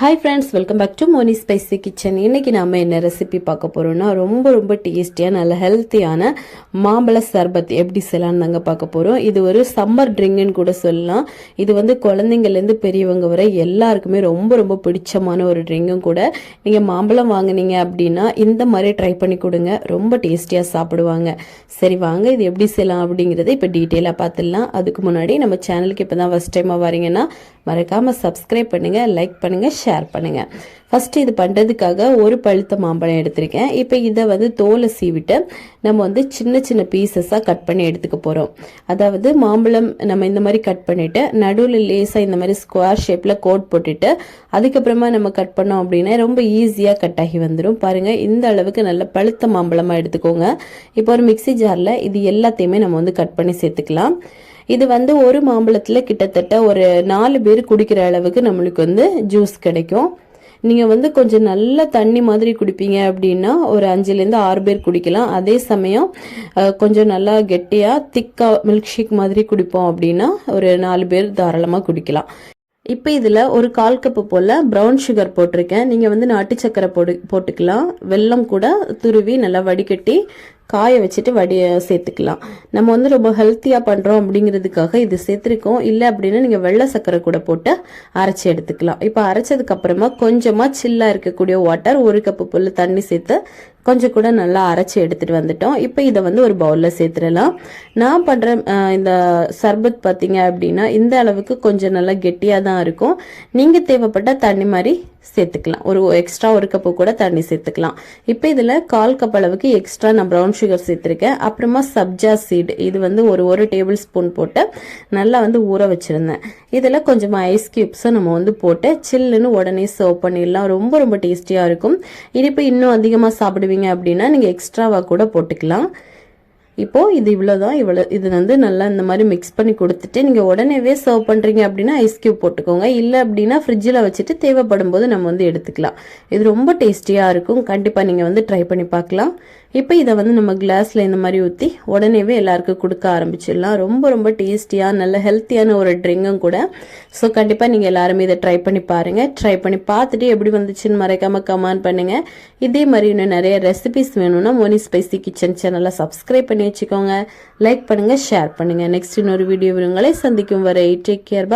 Hi friends welcome back to Moni spicy kitchen இன்னைக்கு நம்ம என்ன ரெசிபி பார்க்க போகிறோம்னா ரொம்ப ரொம்ப டேஸ்டியாக நல்ல ஹெல்த்தியான மாம்பழ சர்பத் எப்படி செய்யலாம்னு தாங்க பார்க்க போகிறோம் இது ஒரு சம்மர் ட்ரிங்க்னு கூட சொல்லலாம். இது வந்து குழந்தைங்கள்லேருந்து பெரியவங்க வரை எல்லாருக்குமே ரொம்ப ரொம்ப பிடிச்சமான ஒரு ட்ரிங்கும் கூட. நீங்கள் மாம்பழம் வாங்குனீங்க அப்படின்னா இந்த மாதிரி ட்ரை பண்ணி கொடுங்க. ரொம்ப டேஸ்டியாக சாப்பிடுவாங்க. சரி வாங்க இது எப்படி செய்யலாம் அப்படிங்கிறத இப்போ டீட்டெயிலாக பார்த்துடலாம். அதுக்கு முன்னாடி நம்ம சேனலுக்கு இப்போ தான் ஃபஸ்ட் டைமாக வரீங்கன்னா மறக்காமல் சப்ஸ்கிரைப் பண்ணுங்கள் லைக் பண்ணுங்கள் ஷேர் பண்ணுங்கள் ஃபஸ்ட்டு இது பண்ணுறதுக்காக ஒரு பழுத்த மாம்பழம் எடுத்திருக்கேன். இப்போ இதை வந்து தோலை சீவிட்டு நம்ம வந்து சின்ன சின்ன பீசஸாக கட் பண்ணி எடுத்துக்க போகிறோம் அதாவது மாம்பழம் நம்ம இந்த மாதிரி கட் பண்ணிவிட்டு நடுவில் லேசாக இந்த மாதிரி ஸ்கொயர் ஷேப்பில் கோட் போட்டுட்டு அதுக்கப்புறமா நம்ம கட் பண்ணோம் அப்படின்னா ரொம்ப ஈஸியாக கட் ஆகி வந்துடும் பாருங்கள் இந்த அளவுக்கு நல்ல பழுத்த மாம்பழமாக எடுத்துக்கோங்க. இப்போ ஒரு மிக்ஸி ஜாரில் இது எல்லாத்தையுமே நம்ம வந்து கட் பண்ணி சேர்த்துக்கலாம். இது வந்து ஒரு மாம்பழத்தில் கிட்டத்தட்ட ஒரு நாலு பேர் குடிக்கிற அளவுக்கு நம்மளுக்கு வந்து ஜூஸ் கிடைக்கும். நீங்கள் வந்து கொஞ்சம் நல்ல தண்ணி மாதிரி குடிப்பீங்க அப்படின்னா ஒரு அஞ்சுலேருந்து ஆறு பேர் குடிக்கலாம். அதே சமயம் கொஞ்சம் நல்லா கெட்டியாக திக்காக மில்க் ஷேக் மாதிரி குடிப்போம் அப்படின்னா ஒரு நாலு பேர் தாராளமாக குடிக்கலாம். இப்போ இதில் ஒரு கால் கப்பு போல் ப்ரௌன் சுகர் போட்டிருக்கேன். நீங்கள் வந்து நாட்டு சக்கரை போடு போட்டுக்கலாம். வெல்லம் கூட துருவி நல்லா வடிகட்டி காய வச்சுட்டு வடி சேர்த்துக்கலாம். நம்ம வந்து ரொம்ப ஹெல்த்தியாக பண்ணுறோம் அப்படிங்கிறதுக்காக இது சேர்த்துருக்கோம். இல்லை அப்படின்னா நீங்கள் வெள்ளை சக்கரை கூட போட்டு அரைச்சி எடுத்துக்கலாம். இப்போ அரைச்சதுக்கப்புறமா கொஞ்சமாக சில்லாக இருக்கக்கூடிய வாட்டர் ஒரு கப்பு புல் தண்ணி சேர்த்து கொஞ்சம் கூட நல்லா அரைச்சி எடுத்துட்டு வந்துட்டோம். இப்போ இதை வந்து ஒரு பவுலில் சேர்த்துடலாம். நான் பண்ணுற இந்த சர்பத் பார்த்தீங்க அப்படின்னா இந்த அளவுக்கு கொஞ்சம் நல்லா கெட்டியாக தான் இருக்கும். நீங்கள் தேவைப்பட்ட தண்ணி மாதிரி சேர்த்துக்கலாம். ஒரு எக்ஸ்ட்ரா ஒரு கப்பு கூட தண்ணி சேர்த்துக்கலாம். இப்போ இதில் கால் கப் அளவுக்கு எக்ஸ்ட்ரா நான் ப்ரௌன் சுகர் சேர்த்துருக்கேன். அப்புறமா சப்ஜா சீடு இது வந்து ஒரு ஒரு டேபிள் ஸ்பூன் போட்டு நல்லா வந்து ஊற வச்சுருந்தேன். இதில் கொஞ்சமாக ஐஸ் கியூப்ஸும் நம்ம வந்து போட்டு சில்லுன்னு உடனே சர்வ் பண்ணிடலாம். ரொம்ப ரொம்ப டேஸ்டியாக இருக்கும். இனிப்பு இன்னும் அதிகமாக சாப்பிடுவீங்க அப்படின்னா நீங்கள் எக்ஸ்ட்ராவாக கூட போட்டுக்கலாம். இப்போது இது இவ்வளோ தான் இவ்வளோ இது வந்து நல்லா இந்த மாதிரி மிக்ஸ் பண்ணி கொடுத்துட்டு நீங்கள் உடனேவே சர்வ் பண்ணுறீங்க அப்படின்னா ஐஸ் கியூப் போட்டுக்கோங்க. இல்லை அப்படின்னா ஃப்ரிட்ஜில் வச்சுட்டு தேவைப்படும் போது நம்ம வந்து எடுத்துக்கலாம். இது ரொம்ப டேஸ்டியாக இருக்கும். கண்டிப்பாக நீங்கள் வந்து ட்ரை பண்ணி பார்க்கலாம். இப்போ இதை வந்து நம்ம கிளாஸில் இந்த மாதிரி ஊற்றி உடனேவே எல்லாருக்கும் கொடுக்க ஆரம்பிச்சிடலாம். ரொம்ப ரொம்ப டேஸ்டியாக நல்ல ஹெல்த்தியான ஒரு ட்ரிங்கும் கூட. ஸோ கண்டிப்பாக நீங்கள் எல்லாருமே இதை ட்ரை பண்ணி பாருங்கள் ட்ரை பண்ணி பார்த்துட்டு எப்படி வந்துச்சுன்னு மறைக்காமல் கமெண்ட் பண்ணுங்கள் இதே மாதிரி இன்னும் நிறைய ரெசிபிஸ் வேணும்னா மோனி ஸ்பைசி கிச்சன் சேனலை சப்ஸ்கிரைப் பண்ணி வச்சுக்கோங்க லைக் பண்ணுங்கள் ஷேர் பண்ணுங்கள் நெக்ஸ்ட் இன்னொரு வீடியோ உங்களை சந்திக்கும் வரை டேக் கேர்